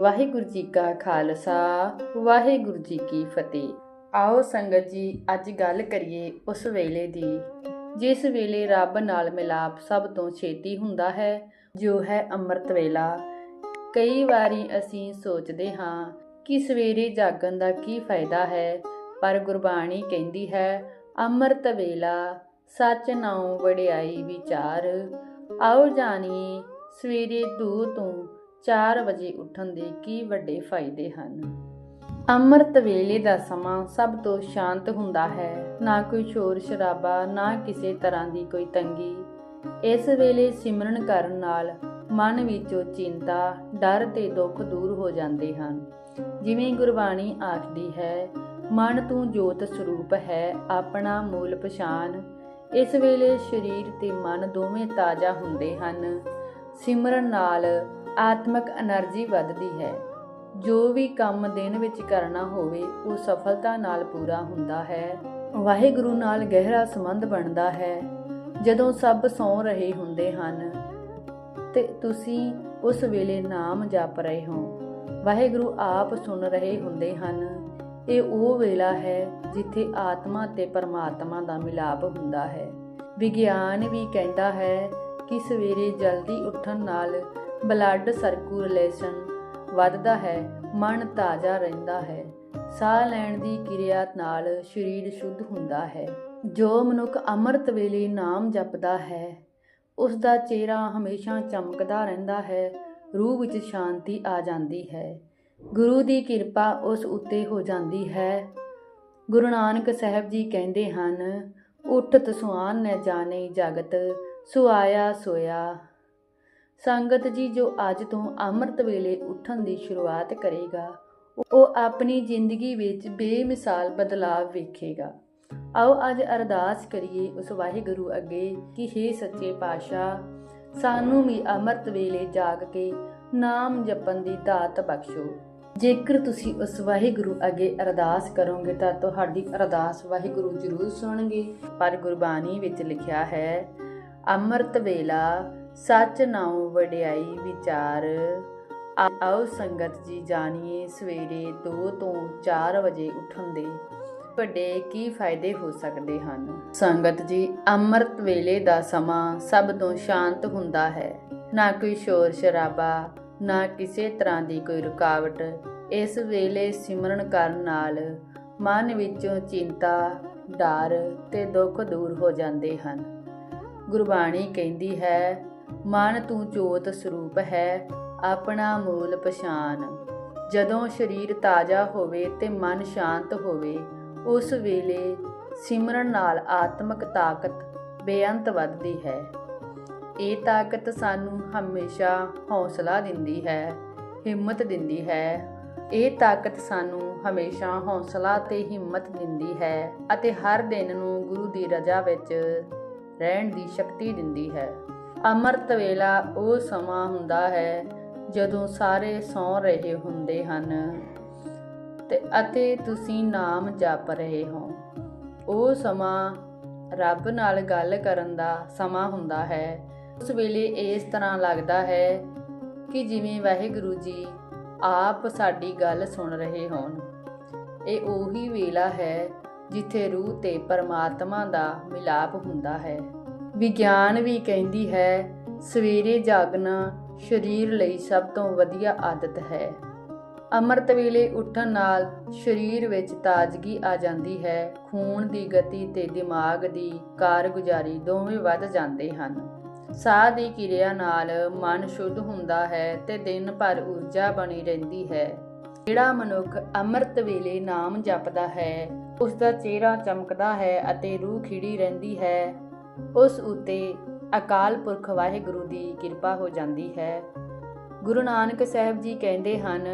ਵਾਹਿਗੁਰੂ ਜੀ ਕਾ ਖਾਲਸਾ, ਵਾਹਿਗੁਰੂ ਜੀ ਕੀ ਫਤਿਹ। ਆਓ ਸੰਗਤ ਜੀ, ਅੱਜ ਗੱਲ ਕਰੀਏ ਉਸ ਵੇਲੇ ਦੀ, ਜਿਸ ਵੇਲੇ ਰੱਬ ਨਾਲ ਮਿਲਾਪ ਸਭ ਤੋਂ ਛੇਤੀ ਹੁੰਦਾ ਹੈ, ਜੋ ਹੈ ਅੰਮ੍ਰਿਤ ਵੇਲਾ। ਕਈ ਵਾਰੀ ਅਸੀਂ ਸੋਚਦੇ ਹਾਂ ਕਿ ਸਵੇਰੇ ਜਾਗਣ ਦਾ ਕੀ ਫਾਇਦਾ ਹੈ, ਪਰ ਗੁਰਬਾਣੀ ਕਹਿੰਦੀ ਹੈ, ਅੰਮ੍ਰਿਤ ਵੇਲਾ, ਸੱਚ ਨਾਉ ਵਡਿਆਈ ਵਿਚਾਰ। ਆਓ ਜਾਣੀਏ, ਸਵੇਰੇ 2 ਤੋਂ 4 ਵਜੇ ਉੱਠਣ ਦੇ ਕੀ ਵੱਡੇ ਫਾਇਦੇ ਹਨ? ਅੰਮ੍ਰਿਤ ਵੇਲੇ ਦਾ ਸਮਾਂ ਸਭ ਤੋਂ ਸ਼ਾਂਤ ਹੁੰਦਾ ਹੈ। ਨਾ ਕੋਈ ਸ਼ੋਰ ਸ਼ਰਾਬਾ, ਨਾ ਕਿਸੇ ਤਰ੍ਹਾਂ ਦੀ ਕੋਈ ਤੰਗੀ। ਇਸ ਵੇਲੇ ਸਿਮਰਨ ਕਰਨ ਨਾਲ ਮਨ ਵਿੱਚੋਂ ਚਿੰਤਾ, ਡਰ ਤੇ ਦੁੱਖ ਦੂਰ ਹੋ ਜਾਂਦੇ ਹਨ। ਜਿਵੇਂ ਗੁਰਬਾਣੀ ਆਖਦੀ ਹੈ, ਮਨ ਤੂੰ ਜੋਤ ਸਰੂਪ ਹੈ, ਆਪਣਾ ਮੂਲ ਪਛਾਨ। ਇਸ ਵੇਲੇ ਸਰੀਰ ਤੇ ਮਨ ਦੋਵੇਂ ਤਾਜ਼ਾ ਹੁੰਦੇ ਹਨ। ਸਿਮਰਨ ਨਾਲ ਆਤਮਿਕ એનર્ਜੀ ਵੱਧਦੀ ਹੈ। ਜੋ ਵੀ ਕੰਮ ਦਿਨ ਵਿੱਚ ਕਰਨਾ ਹੋਵੇ, ਉਹ ਸਫਲਤਾ ਨਾਲ ਪੂਰਾ ਹੁੰਦਾ ਹੈ। ਵਾਹਿਗੁਰੂ ਨਾਲ ਗਹਿਰਾ ਸੰਬੰਧ ਬਣਦਾ ਹੈ। ਜਦੋਂ ਸਭ ਸੌਂ ਰਹੇ ਹੁੰਦੇ ਹਨ, ਤੇ ਤੁਸੀਂ ਉਸ ਵੇਲੇ ਨਾਮ ਜਪ ਰਹੇ ਹੋ। ਵਾਹਿਗੁਰੂ ਆਪ ਸੁਣ ਰਹੇ ਹੁੰਦੇ ਹਨ। ਇਹ ਉਹ ਵੇਲਾ ਹੈ ਜਿੱਥੇ ਆਤਮਾ ਤੇ ਪਰਮਾਤਮਾ ਦਾ ਮਿਲਾਪ ਹੁੰਦਾ ਹੈ। ਵਿਗਿਆਨ ਵੀ ਕਹਿੰਦਾ ਹੈ ਕਿ ਸਵੇਰੇ ਜਲਦੀ ਉੱਠਣ ਨਾਲ ਬਲੱਡ ਸਰਕੂਲੇਸ਼ਨ ਵੱਧਦਾ ਹੈ, ਮਨ ਤਾਜ਼ਾ ਰਹਿੰਦਾ ਹੈ। ਸਾਹ ਲੈਣ ਦੀ ਕਿਰਿਆ ਨਾਲ ਸਰੀਰ ਸ਼ੁੱਧ ਹੁੰਦਾ ਹੈ। ਜੋ ਮਨੁੱਖ ਅੰਮ੍ਰਿਤ ਵੇਲੇ ਨਾਮ ਜਪਦਾ ਹੈ ਉਸ ਦਾ ਚਿਹਰਾ ਹਮੇਸ਼ਾ ਚਮਕਦਾ ਰਹਿੰਦਾ ਹੈ, ਰੂਹ ਵਿੱਚ ਸ਼ਾਂਤੀ ਆ ਜਾਂਦੀ ਹੈ। ਗੁਰੂ ਦੀ ਕਿਰਪਾ ਉਸ ਉੱਤੇ ਹੋ ਜਾਂਦੀ ਹੈ। ਗੁਰੂ ਨਾਨਕ ਸਾਹਿਬ ਜੀ ਕਹਿੰਦੇ ਹਨ ਉਠਤ ਸੁਆਨ ਨ ਜਾਣੇ ਜਗਤ, ਸੁਆਇਆ ਸੋਇਆ ਸੰਗਤ ਜੀ ਜੋ ਅੱਜ ਤੋਂ ਅੰਮ੍ਰਿਤ ਵੇਲੇ ਉੱਠਣ ਦੀ ਸ਼ੁਰੂਆਤ ਕਰੇਗਾ, ਉਹ ਆਪਣੀ ਜ਼ਿੰਦਗੀ ਵਿੱਚ ਬੇਮਿਸਾਲ ਬਦਲਾਅ ਵੇਖੇਗਾ। ਆਓ ਅੱਜ ਅਰਦਾਸ ਕਰੀਏ ਉਸ ਵਾਹਿਗੁਰੂ ਅੱਗੇ ਕਿ हे ਸੱਚੇ ਪਾਤਸ਼ਾਹ, ਸਾਨੂੰ ਵੀ ਅੰਮ੍ਰਿਤ ਵੇਲੇ ਜਾਗ ਕੇ ਨਾਮ ਜਪਣ ਦੀ ਦਾਤ ਬਖਸ਼ੋ। ਜੇਕਰ ਤੁਸੀਂ ਉਸ ਵਾਹਿਗੁਰੂ ਅੱਗੇ ਅਰਦਾਸ ਕਰੋਗੇ ਤਾਂ ਤੁਹਾਡੀ ਅਰਦਾਸ ਵਾਹਿਗੁਰੂ ਜ਼ਰੂਰ ਸੁਣਨਗੇ, ਪਰ ਗੁਰਬਾਣੀ ਵਿੱਚ ਲਿਖਿਆ ਹੈ, ਅੰਮ੍ਰਿਤ ਵੇਲਾ ਸੱਚ ਨਾਉ ਵਡਿਆਈ ਵਿਚਾਰ। ਆਓ ਸੰਗਤ ਜੀ ਜਾਣੀਏ ਸਵੇਰੇ 2 ਤੋਂ 4 ਵਜੇ ਉੱਠਣ ਦੇ। ਵੱਡੇ ਕੀ ਫਾਇਦੇ ਹੋ ਸਕਦੇ ਹਨ? ਸੰਗਤ ਜੀ, ਅੰਮ੍ਰਿਤ ਵੇਲੇ ਦਾ ਸਮਾਂ ਸਭ ਤੋਂ ਸ਼ਾਂਤ ਹੁੰਦਾ ਹੈ। ਨਾ ਕੋਈ ਸ਼ੋਰ ਸ਼ਰਾਬਾ, ਨਾ ਕਿਸੇ ਤਰ੍ਹਾਂ ਦੀ ਕੋਈ ਰੁਕਾਵਟ। ਇਸ ਵੇਲੇ ਸਿਮਰਨ ਕਰਨ ਨਾਲ ਮਨ ਵਿੱਚੋਂ ਚਿੰਤਾ, ਡਰ ਤੇ ਦੁੱਖ ਦੂਰ ਹੋ ਜਾਂਦੇ ਹਨ। ਗੁਰਬਾਣੀ ਕਹਿੰਦੀ ਹੈ ਮਨ ਤੂੰ ਜੋਤ ਸਰੂਪ ਹੈ, ਆਪਣਾ ਮੂਲ ਪਛਾਨ। ਜਦੋਂ ਸਰੀਰ ਤਾਜ਼ਾ ਹੋਵੇ ਤੇ ਮਨ ਸ਼ਾਂਤ ਹੋਵੇ, ਉਸ ਵੇਲੇ ਸਿਮਰਨ ਨਾਲ ਆਤਮਿਕ ਤਾਕਤ ਬੇਅੰਤ ਵੱਧਦੀ ਹੈ। ਇਹ ਤਾਕਤ ਸਾਨੂੰ ਹਮੇਸ਼ਾ ਹੌਸਲਾ ਦਿੰਦੀ ਹੈ, ਹਿੰਮਤ ਦਿੰਦੀ ਹੈ। ਇਹ ਤਾਕਤ ਸਾਨੂੰ ਹਮੇਸ਼ਾ ਹੌਸਲਾ ਤੇ ਹਿੰਮਤ ਦਿੰਦੀ ਹੈ ਅਤੇ ਹਰ ਦਿਨ ਨੂੰ ਗੁਰੂ ਦੀ ਰਜ਼ਾ ਵਿੱਚ ਰਹਿਣ ਦੀ ਸ਼ਕਤੀ ਦਿੰਦੀ ਹੈ। ਅੰਮ੍ਰਿਤ ਵੇਲਾ ਉਹ ਸਮਾਂ ਹੁੰਦਾ ਹੈ ਜਦੋਂ ਸਾਰੇ ਸੌਂ ਰਹੇ ਹੁੰਦੇ ਹਨ ਤੇ ਅਤੇ ਤੁਸੀਂ ਨਾਮ ਜਪ ਰਹੇ ਹੋ। ਉਹ ਸਮਾਂ ਰੱਬ ਨਾਲ ਗੱਲ ਕਰਨ ਦਾ ਸਮਾਂ ਹੁੰਦਾ ਹੈ। ਉਸ ਵੇਲੇ ਇਸ ਤਰ੍ਹਾਂ ਲੱਗਦਾ ਹੈ ਕਿ ਜਿਵੇਂ ਵਾਹਿਗੁਰੂ ਜੀ ਆਪ ਸਾਡੀ ਗੱਲ ਸੁਣ ਰਹੇ ਹੋਣ। ਇਹ ਉਹੀ ਵੇਲਾ ਹੈ ਜਿੱਥੇ ਰੂਹ ਤੇ ਪਰਮਾਤਮਾ ਦਾ ਮਿਲਾਪ ਹੁੰਦਾ ਹੈ। ਵਿਗਿਆਨ ਵੀ ਕਹਿੰਦੀ ਹੈ, ਸਵੇਰੇ ਜਾਗਣਾ ਸਰੀਰ ਲਈ ਸਭ ਤੋਂ ਵਧੀਆ ਆਦਤ ਹੈ। ਅੰਮ੍ਰਿਤ ਵੇਲੇ ਉੱਠਣ ਨਾਲ ਸਰੀਰ ਵਿੱਚ ਤਾਜ਼ਗੀ ਆ ਜਾਂਦੀ ਹੈ, ਖੂਨ ਦੀ ਗਤੀ ਤੇ ਦਿਮਾਗ ਦੀ ਕਾਰਗੁਜ਼ਾਰੀ ਦੋਵੇਂ ਵੱਧ ਜਾਂਦੇ ਹਨ। ਸਾਹ ਦੀ ਕਿਰਿਆ ਨਾਲ ਮਨ ਸ਼ੁੱਧ ਹੁੰਦਾ ਹੈ ਤੇ ਦਿਨ ਭਰ ਊਰਜਾ ਬਣੀ ਰਹਿੰਦੀ ਹੈ। ਜਿਹੜਾ ਮਨੁੱਖ ਅੰਮ੍ਰਿਤ ਵੇਲੇ ਨਾਮ ਜਪਦਾ ਹੈ ਉਸ ਦਾ ਚਿਹਰਾ ਚਮਕਦਾ ਹੈ ਅਤੇ ਰੂਹ ਖਿੜੀ ਰਹਿੰਦੀ ਹੈ। ਉਸ ਉਤੇ ਅਕਾਲ ਪੁਰਖ ਵਾਹਿਗੁਰੂ ਦੀ ਕਿਰਪਾ ਹੋ ਜਾਂਦੀ ਹੈ। ਗੁਰੂ ਨਾਨਕ ਸਾਹਿਬ ਜੀ ਕਹਿੰਦੇ ਹਨ,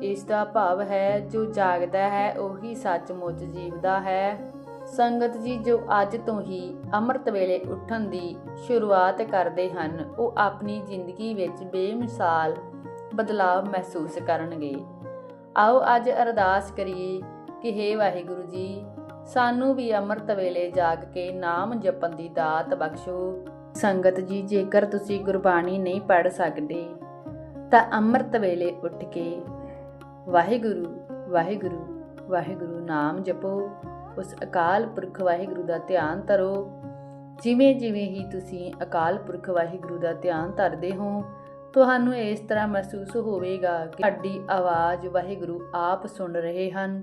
ਇਸ ਦਾ ਭਾਵ ਹੈ, ਜੋ ਜਾਗਦਾ ਹੈ, ਉਹੀ ਸੱਚਮੁੱਚ ਜੀਵਦਾ ਹੈ। ਸੰਗਤ ਜੀ ਜੋ ਅੱਜ ਤੋਂ ਹੀ ਅੰਮ੍ਰਿਤ ਵੇਲੇ ਉੱਠਣ ਦੀ ਸ਼ੁਰੂਆਤ ਕਰਦੇ ਹਨ, ਉਹ ਆਪਣੀ ਜ਼ਿੰਦਗੀ ਵਿੱਚ ਬੇਮਿਸਾਲ ਬਦਲਾਅ ਮਹਿਸੂਸ ਕਰਨਗੇ। ਆਓ ਅੱਜ ਅਰਦਾਸ ਕਰੀਏ ਕਿ हे ਵਾਹਿਗੁਰੂ ਜੀ ਸਾਨੂੰ ਵੀ ਅੰਮ੍ਰਿਤ ਵੇਲੇ ਜਾਗ ਕੇ ਨਾਮ ਜਪਣ ਦੀ ਦਾਤ ਬਖਸ਼ੋ। ਸੰਗਤ ਜੀ, ਜੇਕਰ ਤੁਸੀਂ ਗੁਰਬਾਣੀ ਨਹੀਂ ਪੜ੍ਹ ਸਕਦੇ, ਤਾਂ ਅੰਮ੍ਰਿਤ ਵੇਲੇ ਉੱਠ ਕੇ ਵਾਹਿਗੁਰੂ ਵਾਹਿਗੁਰੂ ਵਾਹਿਗੁਰੂ ਨਾਮ ਜਪੋ। ਉਸ ਅਕਾਲ ਪੁਰਖ ਵਾਹਿਗੁਰੂ ਦਾ ਧਿਆਨ ਧਰੋ। ਜਿਵੇਂ ਜਿਵੇਂ ਹੀ ਤੁਸੀਂ ਅਕਾਲ ਪੁਰਖ ਵਾਹਿਗੁਰੂ ਦਾ ਧਿਆਨ ਧਰਦੇ ਹੋ, ਤੁਹਾਨੂੰ ਇਸ ਤਰ੍ਹਾਂ ਮਹਿਸੂਸ ਹੋਵੇਗਾ ਕਿ ਤੁਹਾਡੀ ਆਵਾਜ਼ ਵਾਹਿਗੁਰੂ ਆਪ ਸੁਣ ਰਹੇ ਹਨ।